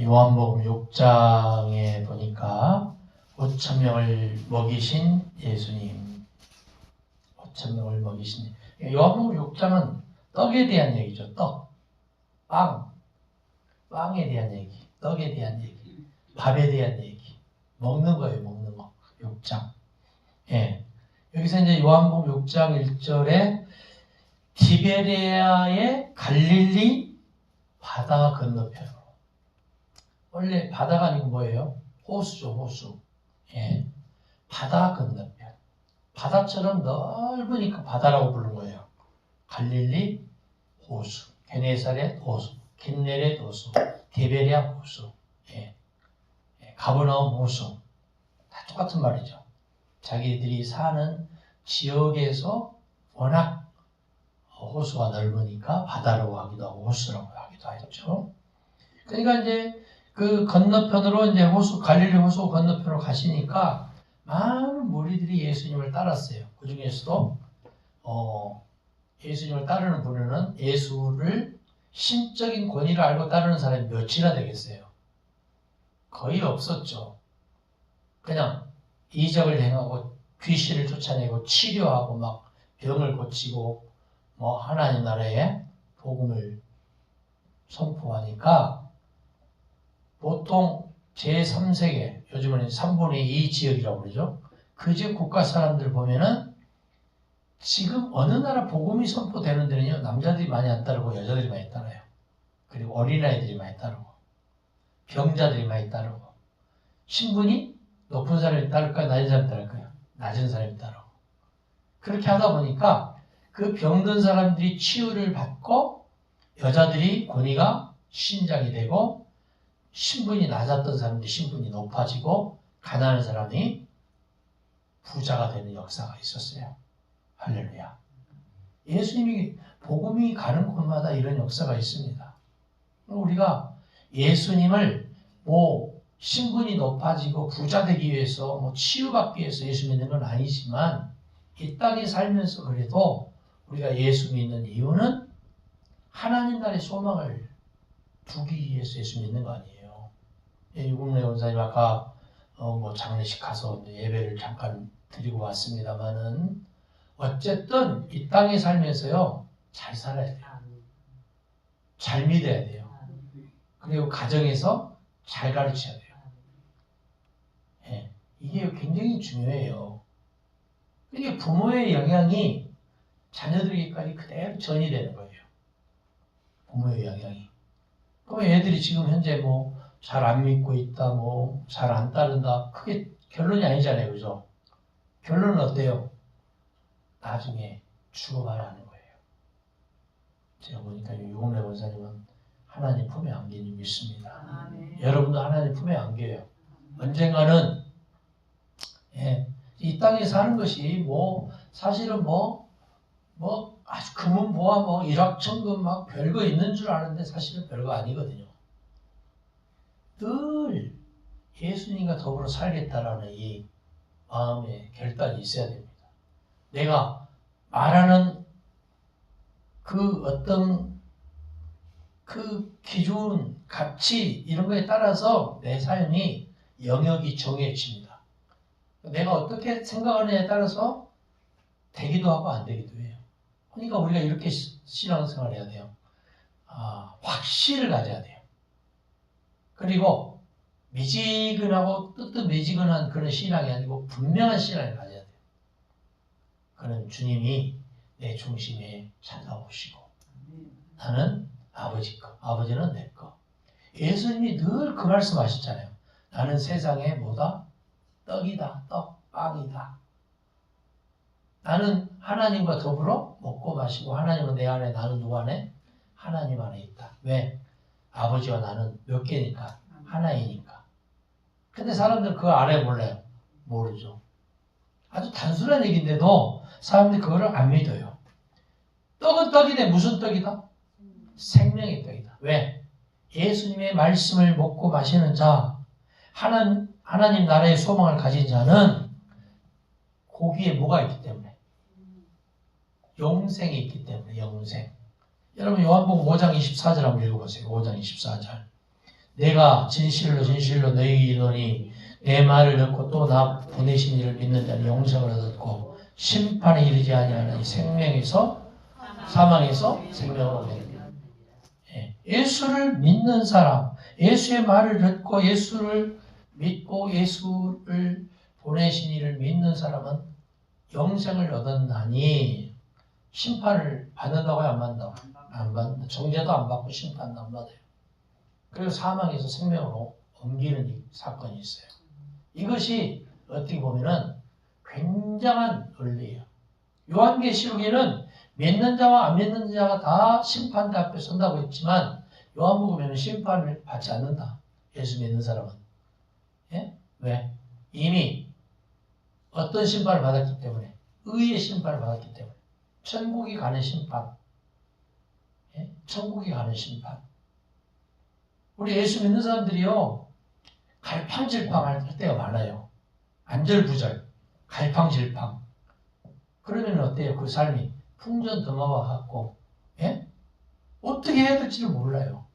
요한복음 6장에 보니까 5천 명을 먹이신 예수님, 5천 명을 먹이신 요한복음 6장은 떡에 대한 얘기죠. 떡, 빵, 빵에 대한 얘기, 떡에 대한 얘기, 밥에 대한 얘기, 먹는 거예요, 먹는 거. 6장. 예. 여기서 이제 요한복음 6장 1절에 티베리아의 갈릴리 바다 건너편으로. 원래 바다가 아니고 뭐예요? 호수죠, 호수. 예. 바다 건너편. 바다처럼 넓으니까 바다라고 부른 거예요. 갈릴리 호수. 게네사렛 호수. 킨네렛 호수. 티베리아 호수. 예. 예. 가버나움 호수. 다 똑같은 말이죠. 자기들이 사는 지역에서 워낙 호수가 넓으니까 바다라고 하기도 하고 호수라고 하기도 하죠. 그러니까 이제 그 건너편으로 이제 호수 갈릴리 호수 건너편으로 가시니까 많은 무리들이 예수님을 따랐어요. 그 중에서도 어, 예수님을 따르는 분은 예수를 신적인 권위를 알고 따르는 사람이 몇이나 되겠어요. 거의 없었죠. 그냥 이적을 행하고 귀신을 쫓아내고 치료하고 막 병을 고치고 뭐 하나님 나라의 복음을 선포하니까 보통 제3세계 요즘은 3분의 2 지역이라고 그러죠. 그 지역 국가 사람들 보면은 지금 어느 나라 복음이 선포되는 데는요 남자들이 많이 안 따르고 여자들이 많이 따라요. 그리고 어린아이들이 많이 따르고 병자들이 많이 따르고 신분이 높은 사람이 따를까요? 낮은 사람이 따를까요? 낮은 사람이 따르고 그렇게 하다 보니까 그 병든 사람들이 치유를 받고 여자들이 권위가 신장이 되고 신분이 낮았던 사람들이 신분이 높아지고 가난한 사람이 부자가 되는 역사가 있었어요. 할렐루야. 예수님이 복음이 가는 곳마다 이런 역사가 있습니다. 우리가 예수님을 뭐 신분이 높아지고 부자 되기 위해서 뭐 치유받기 위해서 예수 믿는 건 아니지만 이 땅에 살면서 그래도 우리가 예수 믿는 이유는 하나님 나라의 소망을 두기 위해서 예수 믿는 거 아니에요. 예, 유국래 원사님 아까 어, 뭐 장례식 가서 예배를 잠깐 드리고 왔습니다만은 어쨌든 이 땅에 살면서요 잘 살아야 돼요. 잘 믿어야 돼요. 그리고 가정에서 잘 가르쳐야 돼요. 예, 이게 굉장히 중요해요. 이게 부모의 영향이 자녀들에게까지 그대로 전이 되는 거예요. 부모의 영향이. 그러면 애들이 지금 현재 뭐 잘 안 믿고 있다, 뭐 잘 안 따른다. 그게 결론이 아니잖아요, 그죠? 결론은 어때요? 나중에 죽어봐야 하는 거예요. 제가 보니까 유공래 원사님은 하나님 품에 줄 믿습니다. 아멘. 여러분도 하나님 품에 안겨요. 언젠가는 예, 이 땅에 사는 것이 뭐 사실은 뭐뭐 아주 금은보화 뭐 일확천금 막 별거 있는 줄 아는데 사실은 별거 아니거든요. 늘 예수님과 더불어 살겠다라는 이 마음의 결단이 있어야 됩니다. 내가 말하는 그 어떤 그 기준, 가치 이런 거에 따라서 내 삶이 영역이 정해집니다. 내가 어떻게 생각하느냐에 따라서 되기도 하고 안 되기도 해요. 그러니까 우리가 이렇게 시- 신앙생활을 해야 돼요. 아, 확신을 가져야 돼요. 그리고 미지근하고 뜨뜻미지근한 그런 신앙이 아니고 분명한 신앙을 가져야 돼요. 그는 주님이 내 중심에 찾아오시고 나는 아버지 거, 아버지는 내 거. 예수님이 늘 그 말씀 하셨잖아요. 나는 세상에 뭐다? 떡이다, 떡, 빵이다. 나는 하나님과 더불어 먹고 마시고 하나님은 내 안에 나는 누구 안에? 하나님 안에 있다. 왜? 아버지와 나는 몇 개니까? 하나이니까. 근데 사람들 그거 알아요 몰라요? 모르죠. 아주 단순한 얘기인데도 사람들이 그거를 안 믿어요. 떡은 떡이네. 무슨 떡이다? 생명의 떡이다. 왜? 예수님의 말씀을 먹고 마시는 자, 하나님, 하나님 나라의 소망을 가진 자는 고기에 뭐가 있기 때문에? 영생이 있기 때문에, 영생. 여러분, 요한복음 5장 24절 한번 읽어보세요. 5장 24절. 내가 진실로 진실로 너희에게 이르노니 내 말을 듣고 또 나 보내신 이를 믿는 자는 영생을 얻었고 심판에 이르지 아니하는 이 생명에서 사망에서 생명을 얻는다. 예. 예수를 믿는 사람, 예수의 말을 듣고 예수를 믿고 예수를 보내신 이를 믿는 사람은 영생을 얻었나니 심판을 받는다고요, 안 받는다고? 안 받는다. 정죄도 안 받고 심판도 안 받아요. 그리고 사망에서 생명으로 옮기는 이 사건이 있어요. 이것이 어떻게 보면은 굉장한 원리예요. 요한계시록에는 믿는 자와 안 믿는 자가 다 심판대 앞에 선다고 했지만 요한복음에는 심판을 받지 않는다. 예수 믿는 사람은. 예? 왜? 이미 어떤 심판을 받았기 때문에 의의 심판을 받았기 때문에 천국이 가는 심판. 예? 천국이 가는 심판. 우리 예수 믿는 사람들이요. 갈팡질팡 할 때가 많아요. 안절부절, 갈팡질팡. 그러면 어때요? 그 삶이 풍전등화와 같고, 예? 어떻게 해야 될지를 몰라요.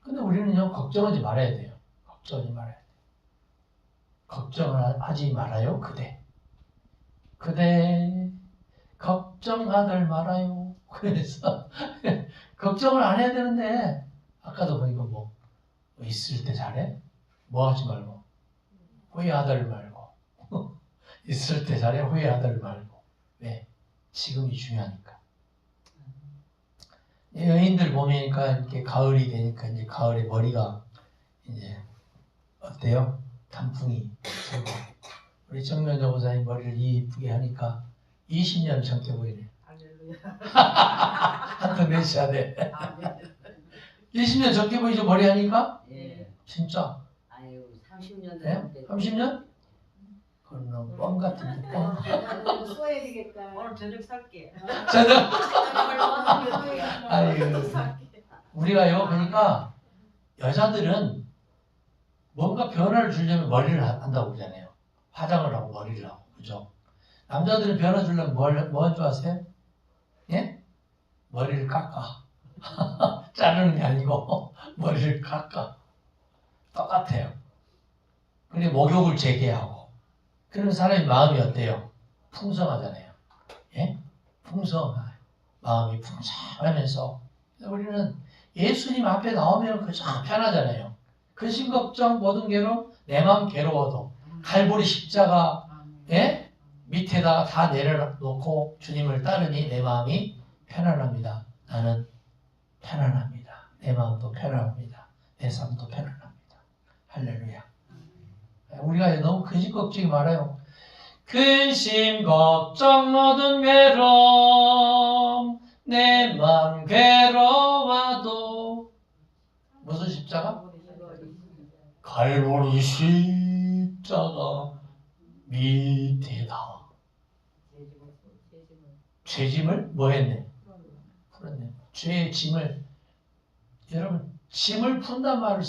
근데 우리는요, 걱정하지 말아야 돼요. 걱정하지 말아야 돼요. 걱정을 하지 말아요, 그대. 그대, 걱정하들 말아요. 그래서, 걱정을 안 해야 되는데, 아까도 보니까 뭐, 있을 때 잘해? 뭐 하지 말고, 후회하들 말고, 있을 때 잘해? 후회하들 말고. 왜? 지금이 중요하니까. 여인들 보니까 이렇게 가을이 되니까 이제 가을에 머리가 이제 어때요? 단풍이 서고 우리 정면조 보사님 머리를 이쁘게 하니까 20년 젊게 보이네. 할렐루야. 한턱 내셔야 돼. 아멘. 20년 젊게 보이죠 머리 하니까? 예. 진짜? 아유, 30년 네? 넘게. 30년? 그건 너무 뻥 같은 뻥. 써야 되겠다. 오늘 저녁 살게. 저는 아이고. 우리가요 그러니까 여자들은 뭔가 변화를 주려면 머리를 하- 한다고 그러잖아요. 화장을 하고 머리를 하고 그죠? 남자들은 변화 주려면 뭘, 뭐줄 아세요? 예? 머리를 깎아. 자르는 게 아니고 머리를 깎아. 똑같아요. 근데 목욕을 재개하고 그런 사람의 마음이 어때요? 풍성하잖아요. 예? 풍성해. 마음이 풍성하면서 우리는 예수님 앞에 나오면 그저 편하잖아요. 근심 걱정 모든 괴로 내 마음 괴로워도 갈보리 십자가 예? 밑에다가 다 내려놓고 주님을 따르니 내 마음이 편안합니다. 나는 편안합니다. 내 마음도 편안합니다. 내 삶도 편안합니다. 할렐루야. 우리가 너무 근심 걱정이 많아요. 근심 걱정 모든 괴로움 내맘 괴로워도 무슨 십자가? 갈보리 십자가 밑에다 죄짐을 뭐 했네? 죄의 짐을 여러분 짐을 푼단 말을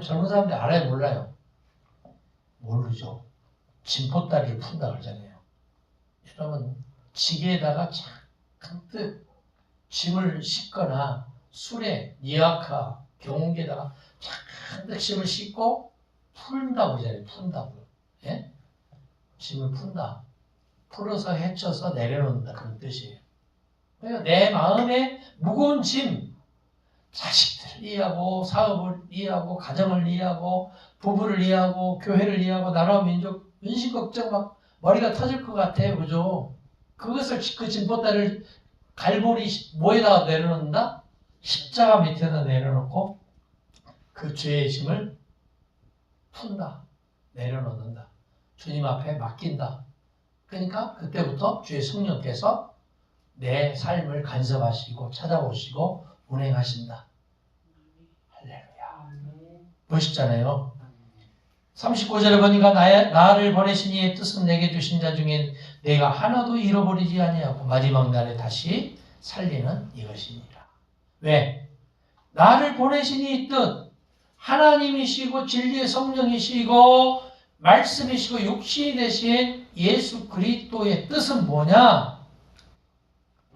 젊은 사람들이 알아요 몰라요? 모르죠. 짐포다리를 푼다 그러잖아요. 여러분 지게에다가 잔뜩 짐을 싣거나 술에 니아카 경운기에다가 잔뜩 짐을 싣고 풀다고 그러잖아요. 푼다고. 예? 짐을 푼다. 풀어서 헤쳐서 내려놓는다 그런 뜻이에요. 내 마음에 무거운 짐, 자식들을 이해하고 사업을 이해하고 가정을 이해하고 부부를 이해하고 교회를 이해하고 나라와 민족 근심 걱정 막 머리가 터질 것 같아요, 그죠? 그것을 그 짐보따를 갈보리 시- 뭐에다가 내려놓는다? 십자가 밑에다 내려놓고 그 죄의 짐을 푼다, 내려놓는다. 주님 앞에 맡긴다. 그러니까 그때부터 주의 성령께서 내 삶을 간섭하시고 찾아오시고 운행하신다. 할렐루야. 멋있잖아요. 39절에 보니까 나, 나를 보내신 이의 뜻은 내게 주신 자 중에 내가 하나도 잃어버리지 아니하고 마지막 날에 다시 살리는 이것이니라. 왜? 나를 보내신 이의 뜻, 하나님이시고 진리의 성령이시고 말씀이시고 육신이 되신 예수 그리스도의 뜻은 뭐냐?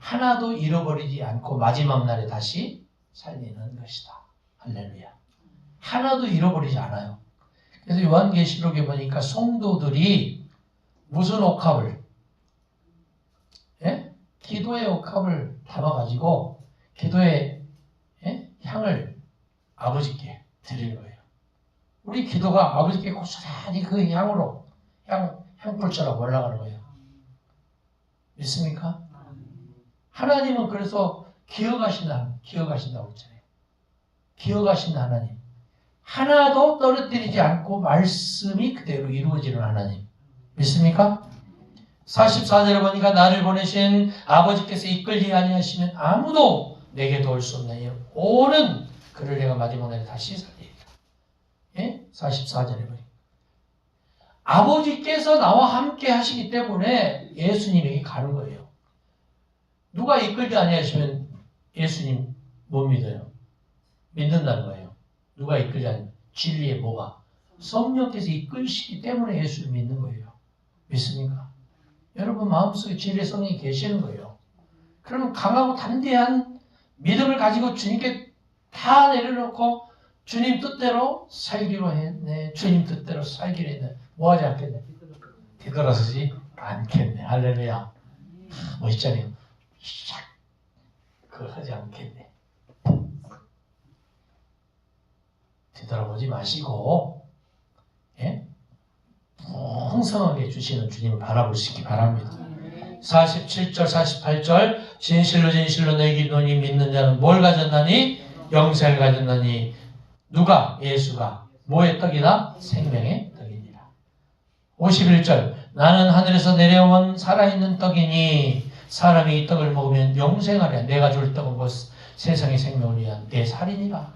하나도 잃어버리지 않고 마지막 날에 다시 살리는 것이다. 할렐루야. 하나도 잃어버리지 않아요. 그래서 요한계시록에 보니까 성도들이 무슨 옥합을 예? 기도의 옥합을 담아가지고 기도의 예? 향을 아버지께 드리는 거예요. 우리 기도가 아버지께 고스란히 그 향으로 향 향불처럼 올라가는 거예요. 믿습니까? 하나님은 그래서 기억하신다, 기억하신다고 했잖아요. 기억하신다 하나님. 하나도 떨어뜨리지 않고 말씀이 그대로 이루어지는 하나님. 믿습니까? 44절에 보니까 나를 보내신 아버지께서 이끌지 아니하시면 아무도 내게도 올수 없나니 오는 그를 내가 마지막 날에 다시 살리리라. 예? 44절에 보니까 아버지께서 나와 함께 하시기 때문에 예수님에게 가는 거예요. 누가 이끌지 아니하시면 예수님 못 믿어요. 믿는다는 거예요. 누가 이끌지 아니 진리의 뭐가 성령께서 이끌시기 때문에 예수를 믿는 거예요. 믿습니까? 여러분 마음속에 진리의 성령이 계시는 거예요. 그러면 강하고 담대한 믿음을 가지고 주님께 다 내려놓고 주님 뜻대로 살기로 했네. 주님 뜻대로 살기로 했네. 뭐 하지 않겠네. 뒤돌아서지 않겠네. 할렐루야. 아, 멋있잖아요. 샥. 그거 하지 않겠네. 뒤돌아보지 마시고, 예? 풍성하게 주시는 주님을 있기 바랍니다. 47절, 48절, 진실로 진실로 내 기도니 믿는 자는 뭘 가졌나니? 영생을 가졌나니. 누가? 예수가. 뭐의 떡이다? 생명의 떡이니라. 51절, 나는 하늘에서 내려온 살아있는 떡이니 사람이 이 떡을 먹으면 영생하랴. 내가 줄 떡은 곧 세상의 생명을 위한 내 살이니라.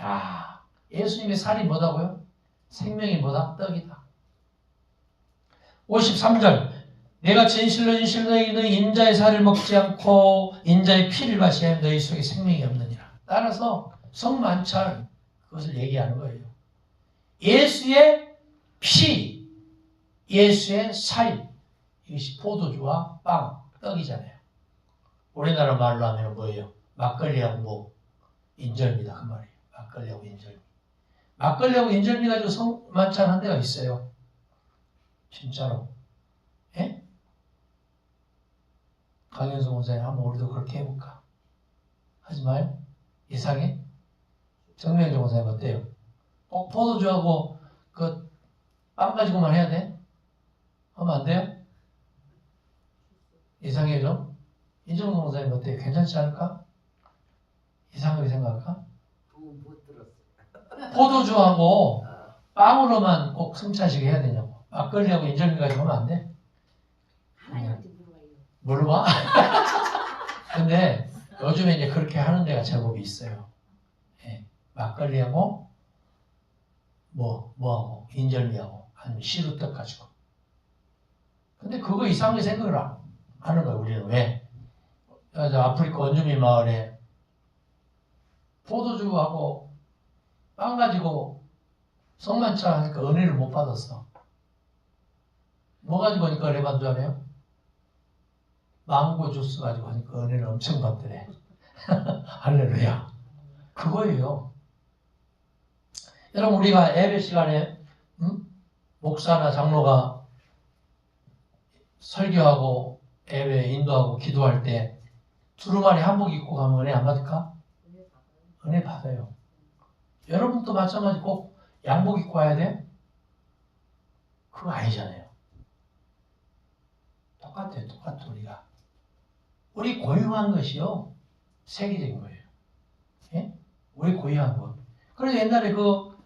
야, 예수님의 살이 뭐다고요? 생명이 뭐다? 떡이다. 53절, 내가 진실로 진실로 너희 인자의 살을 먹지 않고 인자의 피를 마시야 하면 너희 속에 생명이 없느니라. 따라서 성만찬 그것을 얘기하는 거예요. 예수의 피, 예수의 살 이것이 포도주와 빵, 떡이잖아요. 우리나라 말로 하면 뭐예요? 막걸리하고 뭐 인절미다 그 말이에요. 막걸리하고 인절미. 막걸리하고 인절미 가지고 성만찬 한 데가 있어요. 진짜로. 예? 강현수 목사님 한번 우리도 그렇게 해볼까? 하지 마요. 이상해? 정명정 목사님 어때요? 꼭 포도주하고 그 빵 가지고만 해야 돼? 하면 안 돼요? 이상해 좀? 이정동 목사님 어때요? 괜찮지 않을까? 이상하게 생각할까? 못 들었어. 포도주하고 빵으로만 꼭 승차식 해야 되냐고. 막걸리하고 인절미 가지고 하면 안 돼? 하나님한테 물어봐요. 물어봐. 근데 요즘에 이제 그렇게 하는 데가 제법이 있어요. 예, 막걸리하고 뭐 뭐하고 인절미하고 아니면 시루떡 가지고. 근데 그거 이상하게 생각을 안 하는 거예요. 우리는 왜? 저 아프리카 원주민 마을에 포도주하고 빵 가지고 성만찬 하니까 은혜를 못 받았어. 뭐 가지고 하니까 은혜 알아요? 망고 주스 가지고 하니까 은혜를 엄청 받더래. 할렐루야. 그거예요. 여러분 우리가 예배 시간에 음? 목사나 장로가 설교하고 예배 인도하고 기도할 때 두루마리 한복 입고 가면 은혜 안 받을까? 은혜 받아요. 여러분도 마찬가지 꼭 양복 입고 와야 돼? 그거 아니잖아요. 똑같아요. 똑같아 우리가. 우리 고유한 것이요. 세계적인 거예요. 예? 우리 고유한 것. 그래서 옛날에 그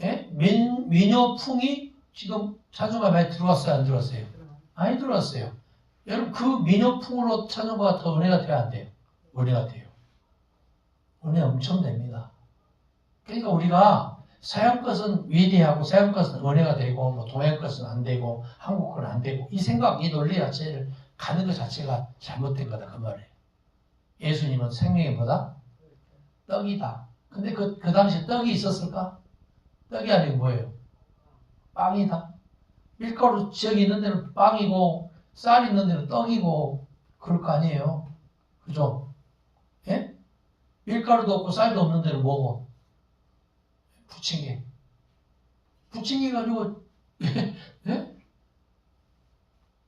예? 민, 민요풍이 지금 찬송가 많이 들어왔어요? 안 들어왔어요? 많이 들어왔어요. 여러분 그 민요풍으로 찬송가가 더 은혜가 돼야 안 돼요? 은혜가 돼요. 은혜 엄청 됩니다. 그러니까 우리가 서양 것은 위대하고 서양 것은 은혜가 되고 뭐 동양 것은 안 되고 한국 것은 안 되고 이 생각, 이 논리 자체를 가는 것 자체가 잘못된 거다 그 말이에요. 예수님은 생명이 뭐다? 떡이다. 근데 그, 그 당시에 떡이 있었을까? 떡이 아니고 뭐예요? 빵이다. 밀가루 지역이 있는 데는 빵이고 쌀 있는 데는 떡이고 그럴 거 아니에요. 그죠? 예? 밀가루도 없고 쌀도 없는 데는 뭐고? 부침개. 부침개 가지고 예?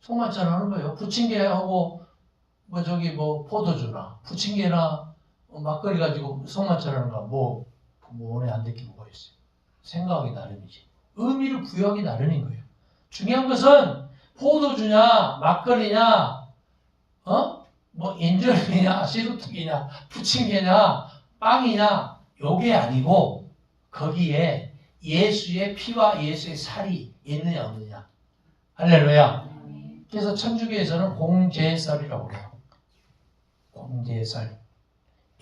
송만찬 하는 거예요. 부침개하고 뭐 저기 뭐 포도주나 부침개나 뭐 막걸리 가지고 송만찬 하는 거뭐 뭐 오늘 안 듣기 뭐가 있어요. 생각하기 나름이지. 의미를 부여하기 나름인 거예요. 중요한 것은 포도주냐 막걸리냐 어? 뭐 인절미냐 시루떡이냐 부침개냐 빵이냐 요게 아니고 거기에 예수의 피와 예수의 살이 있느냐 없느냐. 할렐루야. 그래서 천주교에서는 공제설이라고 그래요. 공제설.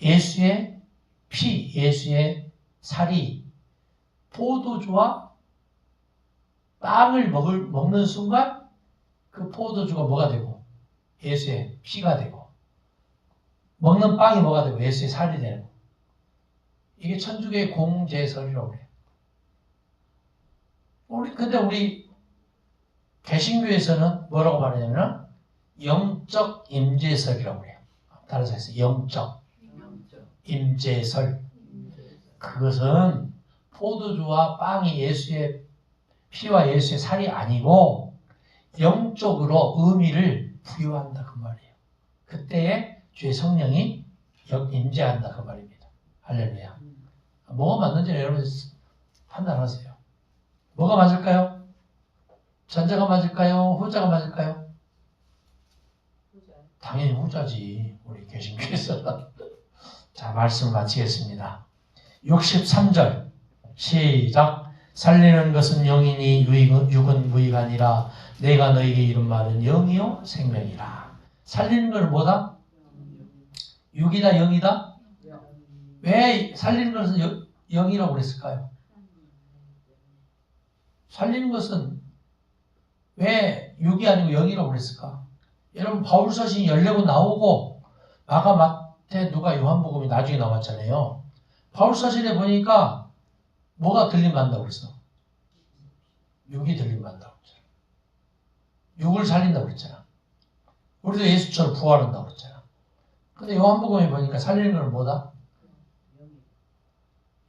예수의 피 예수의 살이 포도주와 빵을 먹을, 먹는 순간 그 포도주가 뭐가 되고 예수의 피가 되고 먹는 빵이 뭐가 되고 예수의 살이 되는 거. 이게 천주교의 공제설이라고 그래요. 우리 근데 우리 개신교에서는 뭐라고 말하냐면 영적 임재설이라고 그래요. 다른 사에서 영적 임재설. 그것은 포도주와 빵이 예수의 피와 예수의 살이 아니고 영적으로 의미를 부여한다 그 말이에요. 그때에 주의 성령이 역 임재한다 그 말입니다. 할렐루야. 뭐가 맞는지 여러분 판단하세요. 뭐가 맞을까요? 전자가 맞을까요? 후자가 맞을까요? 당연히 후자지. 우리 개신교에서는. 자, 말씀 마치겠습니다. 63절 시작 살리는 것은 영이니 육은 무익하니라 내가 너에게 이른 말은 영이요 생명이라 살리는 걸 뭐다? 육이다 영이다? 왜 살리는 것은 영, 영이라고 그랬을까요? 살리는 것은 왜 6이 아니고 0이라고 그랬을까? 여러분 바울서신이 14권 나오고 마가 마태 누가 요한복음이 나중에 나왔잖아요. 바울서신에 보니까 뭐가 들림받는다고 그랬어? 6이 들림받는다고 그랬잖아. 6을 살린다고 그랬잖아. 우리도 예수처럼 부활한다고 그랬잖아. 근데 요한복음에 보니까 살리는 건 뭐다?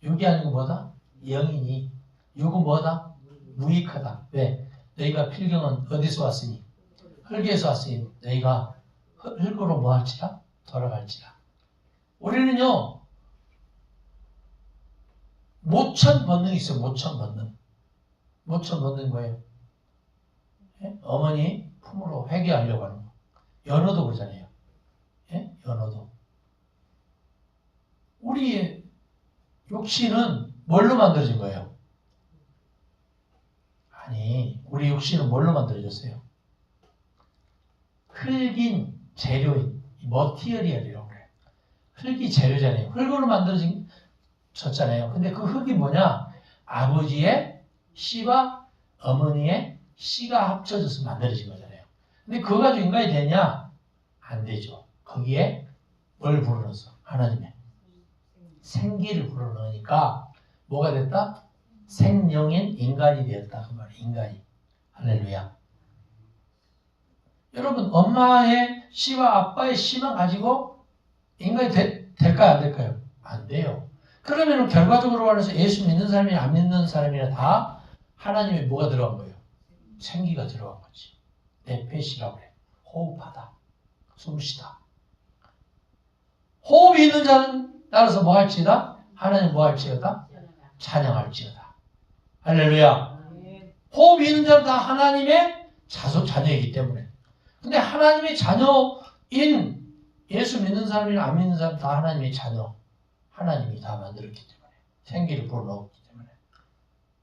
6이 아니고 뭐다? 0이니 6은 뭐다? 무익하다. 왜? 너희가 필경은 어디서 왔으니? 흙에서 왔으니 너희가 흙- 흙으로 뭐 할지라? 돌아갈지라. 우리는요, 모천 본능이 있어요. 모천 본능. 모천 본능 뭐예요? 예? 어머니 품으로 회개하려고 하는 거. 연어도 그러잖아요. 예? 연어도. 우리의 육신은 뭘로 만들어진 거예요? 아니, 우리 육신은 뭘로 만들어졌어요? 흙인 재료인 머티리얼이라고 그래요. 흙이 재료잖아요. 흙으로 만들어진 졌잖아요. 근데 그 흙이 뭐냐? 아버지의 씨와 어머니의 씨가 합쳐져서 만들어진 거잖아요. 근데 그거 가지고 인간이 되냐? 안 되죠. 거기에 뭘 불어넣어서? 하나님의 생기를 불어넣으니까 뭐가 됐다? 생명인 인간이 되었다. 그 말이에요. 인간이. 할렐루야. 여러분, 엄마의 씨와 아빠의 씨만 가지고 인간이 되- 될까요? 안 될까요? 안 돼요. 그러면 결과적으로 말해서 예수 믿는 사람이나 안 믿는 사람이나 다 하나님의 뭐가 들어간 거예요? 생기가 들어간 거지. 네페시라고 그래. 호흡하다. 숨쉬다. 호흡이 있는 자는 따라서 뭐 할지다? 하나님 뭐 할지어다? 찬양할지어다. 할렐루야. 호흡이 있는 자는 다 하나님의 자손 자녀이기 때문에. 근데 하나님의 자녀인 예수 믿는 사람이나 안 믿는 사람 다 하나님의 자녀. 하나님이 다 만들었기 때문에. 생기를 불어넣었기 때문에.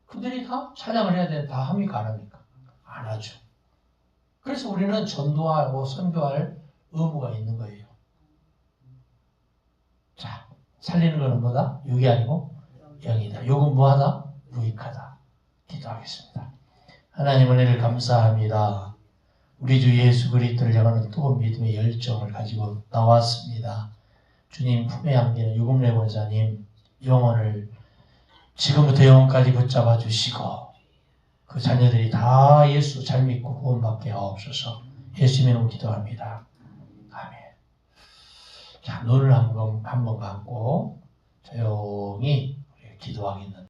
그들이 다 찬양을 해야 되는데 다? 안 합니까? 안 하죠. 그래서 우리는 전도하고 선교할 의무가 있는 거예요. 자, 살리는 거는 뭐다? 육이 아니고 영이다. 욕은 뭐하다? 무익하다. 기도하겠습니다. 하나님 은혜를 감사합니다. 우리 주 예수 그리스도를 향하는 뜨거운 믿음의 열정을 가지고 나왔습니다. 주님 품에 안기는 유금래 권사님 영혼을 지금부터 영혼까지 붙잡아 주시고 그 자녀들이 다 예수 잘 믿고 구원받게 하옵소서 예수님의 이름으로 기도합니다. 아멘. 자 눈을 한번 한번 감고 조용히 기도하겠는데